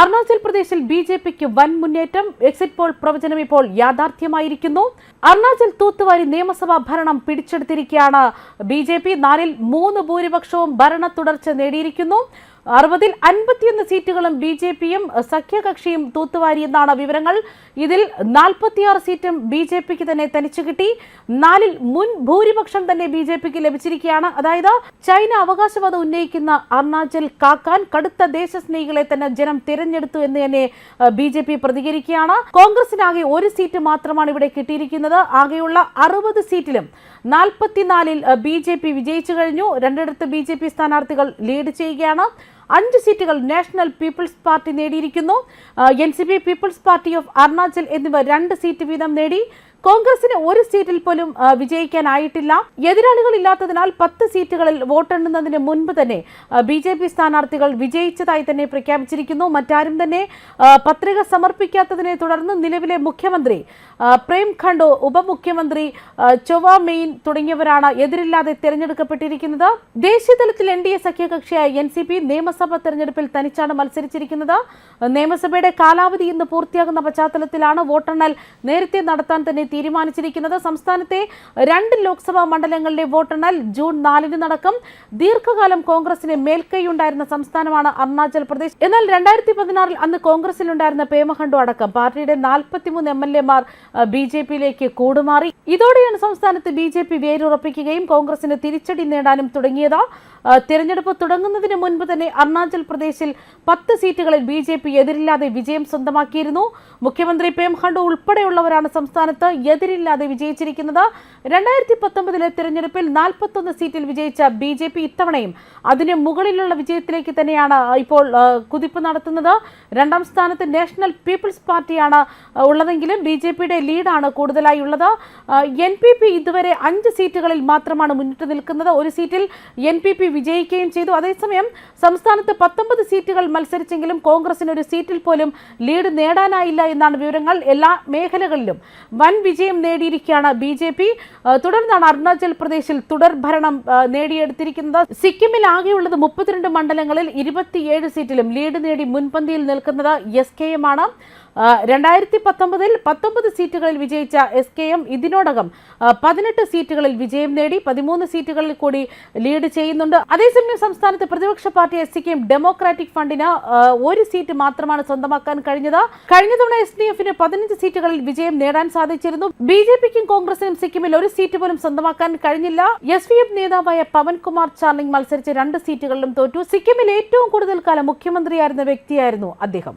അരുണാചൽ പ്രദേശിൽ B J പിക്ക് വൻ മുന്നേറ്റം. എക്സിറ്റ് പോൾ പ്രവചനം ഇപ്പോൾ യാഥാർത്ഥ്യമായിരിക്കുന്നു. അരുണാചൽ തൂത്തുവാരി നിയമസഭാ ഭരണം പിടിച്ചെടുത്തിരിക്കുകയാണ് ബി ജെ പി. നാലിൽ മൂന്ന് ഭൂരിപക്ഷവും ഭരണ തുടർച്ച നേടിയിരിക്കുന്നു. അറുപതിൽ അൻപത്തിയൊന്ന് സീറ്റുകളും ബി ജെ പിയും സഖ്യകക്ഷിയും തൂത്തുവാരിയെന്നാണ് വിവരങ്ങൾ. ഇതിൽ നാൽപ്പത്തിയാറ് സീറ്റും ബി ജെ പിക്ക് തന്നെ തനിച്ചു കിട്ടി. നാലിൽ മുൻ ഭൂരിപക്ഷം തന്നെ ബി ജെ പിക്ക് ലഭിച്ചിരിക്കുകയാണ്. അതായത് ചൈന അവകാശവാദം ഉന്നയിക്കുന്ന അരുണാചൽ കാക്കാൻ കടുത്ത ദേശസ്നേഹികളെ തന്നെ ജനം തിരഞ്ഞെടുത്തു എന്ന് തന്നെ ബി ജെ പി പ്രതികരിക്കുകയാണ്. കോൺഗ്രസിനാകെ ഒരു സീറ്റ് മാത്രമാണ് ഇവിടെ കിട്ടിയിരിക്കുന്നത്. ആകെയുള്ള അറുപത് സീറ്റിലും നാൽപ്പത്തിനാലിൽ ബി ജെ പി വിജയിച്ചു കഴിഞ്ഞു. രണ്ടിടത്ത് ബി ജെ പി സ്ഥാനാർത്ഥികൾ ലീഡ് ചെയ്യുകയാണ്. അഞ്ച് സീറ്റുകൾ National People's Party നേടിയിരിക്കുന്നു. N C P People's Party of Arunachal എന്നിവ രണ്ട് സീറ്റ് വീതം നേടി. കോൺഗ്രസിന് ഒരു സീറ്റിൽ പോലും വിജയിക്കാനായിട്ടില്ല. എതിരാളികൾ ഇല്ലാത്തതിനാൽ പത്ത് സീറ്റുകളിൽ വോട്ടെണ്ണുന്നതിന് മുൻപ് തന്നെ ബി ജെ പി സ്ഥാനാർത്ഥികൾ വിജയിച്ചതായി തന്നെ പ്രഖ്യാപിച്ചിരിക്കുന്നു. മറ്റാരും തന്നെ പത്രിക സമർപ്പിക്കാത്തതിനെ തുടർന്ന് നിലവിലെ മുഖ്യമന്ത്രി പ്രേം ഖണ്ഡോ ഉപമുഖ്യമന്ത്രി ചൊവ്വാ മെയിൻ തുടങ്ങിയവരാണ് എതിരില്ലാതെ തെരഞ്ഞെടുക്കപ്പെട്ടിരിക്കുന്നത്. ദേശീയ തലത്തിൽ എൻ ഡി എ സഖ്യകക്ഷിയായ എൻ സി പി നിയമസഭാ തെരഞ്ഞെടുപ്പിൽ തനിച്ചാണ് മത്സരിച്ചിരിക്കുന്നത്. നിയമസഭയുടെ കാലാവധി ഇന്ന് പൂർത്തിയാകുന്ന പശ്ചാത്തലത്തിലാണ് വോട്ടെണ്ണൽ നേരത്തെ നടത്താൻ തന്നെ തീരുമാനിച്ചിരിക്കുന്നത്. സംസ്ഥാനത്തെ രണ്ട് ലോക്സഭാ മണ്ഡലങ്ങളിലെ വോട്ടെണ്ണൽ ജൂൺ നാലിന് നടക്കും ദീർഘകാലം കോൺഗ്രസിന് മേൽക്കൈയുണ്ടായിരുന്ന സംസ്ഥാനമാണ് അരുണാചൽ പ്രദേശ്. എന്നാൽ രണ്ടായിരത്തി പതിനാറിൽ അന്ന് കോൺഗ്രസിലുണ്ടായിരുന്ന പേമഖണ്ഡു അടക്കം പാർട്ടിയുടെ നാൽപ്പത്തിമൂന്ന് എം എൽ എമാർ ബി ജെ പിയിലേക്ക് കൂടുമാറി. ഇതോടെയാണ് സംസ്ഥാനത്ത് ബി ജെ പി വേരുറപ്പിക്കുകയും കോൺഗ്രസിന് തിരിച്ചടി നേടാനും തുടങ്ങിയത്. തിരഞ്ഞെടുപ്പ് തുടങ്ങുന്നതിന് മുൻപ് തന്നെ അരുണാചൽ പ്രദേശിൽ പത്ത് സീറ്റുകളിൽ ബി ജെ പി എതിരില്ലാതെ വിജയം സ്വന്തമാക്കിയിരുന്നു. മുഖ്യമന്ത്രി പേംഖണ്ഡു ഉൾപ്പെടെയുള്ളവരാണ് സംസ്ഥാനത്ത് എതിരില്ലാതെ വിജയിച്ചിരിക്കുന്നത്. രണ്ടായിരത്തി പത്തൊമ്പതിലെ തിരഞ്ഞെടുപ്പിൽ നാൽപ്പത്തൊന്ന് സീറ്റിൽ വിജയിച്ച ബി ജെ പി ഇത്തവണയും അതിന് മുകളിലുള്ള വിജയത്തിലേക്ക് തന്നെയാണ് ഇപ്പോൾ കുതിപ്പ് നടത്തുന്നത്. രണ്ടാം സ്ഥാനത്ത് നാഷണൽ പീപ്പിൾസ് പാർട്ടിയാണ് ഉള്ളതെങ്കിലും ബി ജെ പിയുടെ ലീഡാണ് കൂടുതലായി ഉള്ളത്. എൻ പി പി ഇതുവരെ അഞ്ച് സീറ്റുകളിൽ മാത്രമാണ് മുന്നിട്ട് നിൽക്കുന്നത്. ഒരു സീറ്റിൽ എൻ പി പി വിജയിക്കുകയും ചെയ്തു. അതേസമയം സംസ്ഥാനത്ത് പത്തൊമ്പത് സീറ്റുകൾ മത്സരിച്ചെങ്കിലും കോൺഗ്രസിന് ഒരു സീറ്റിൽ പോലും ലീഡ് നേടാനായില്ല എന്നാണ് വിവരങ്ങൾ. എല്ലാ മേഖലകളിലും വൻ വിജയം നേടിയിരിക്കുകയാണ് ബി ജെ പി. തുടർന്നാണ് അരുണാചൽ പ്രദേശിൽ തുടർ ഭരണം നേടിയെടുത്തിരിക്കുന്നത്. സിക്കിമിൽ ആകെയുള്ളത് മുപ്പത്തിരണ്ട് മണ്ഡലങ്ങളിൽ ഇരുപത്തിയേഴ് സീറ്റിലും ലീഡ് നേടി മുൻപന്തിയിൽ നിൽക്കുന്നത് എസ് കെ എം ആണ്. രണ്ടായിരത്തി പത്തൊമ്പതിൽ പത്തൊമ്പത് സീറ്റുകളിൽ വിജയിച്ച എസ് കെ എം ഇതിനോടകം പതിനെട്ട് സീറ്റുകളിൽ വിജയം നേടി പതിമൂന്ന് സീറ്റുകളിൽ കൂടി ലീഡ് ചെയ്യുന്നുണ്ട്. അതേസമയം സംസ്ഥാനത്ത് പ്രതിപക്ഷ പാർട്ടി എസ് ഡെമോക്രാറ്റിക് ഫണ്ടിന് ഒരു സീറ്റ് മാത്രമാണ് സ്വന്തമാക്കാൻ കഴിഞ്ഞത്. കഴിഞ്ഞ തവണ എസ് ഡി എഫിന് പതിനഞ്ച് സീറ്റുകളിൽ വിജയം നേടാൻ സാധിച്ചിരുന്നു. ബി ജെ പിക്കും കോൺഗ്രസിനും സിക്കിമിൽ ഒരു സീറ്റ് പോലും സ്വന്തമാക്കാൻ കഴിഞ്ഞില്ല. എസ് വി നേതാവായ പവൻകുമാർ ചാർലിംഗ് മത്സരിച്ച് രണ്ട് സീറ്റുകളിലും തോറ്റു. സിക്കിമിൽ ഏറ്റവും കൂടുതൽ കാലം മുഖ്യമന്ത്രിയായിരുന്ന വ്യക്തിയായിരുന്നു അദ്ദേഹം.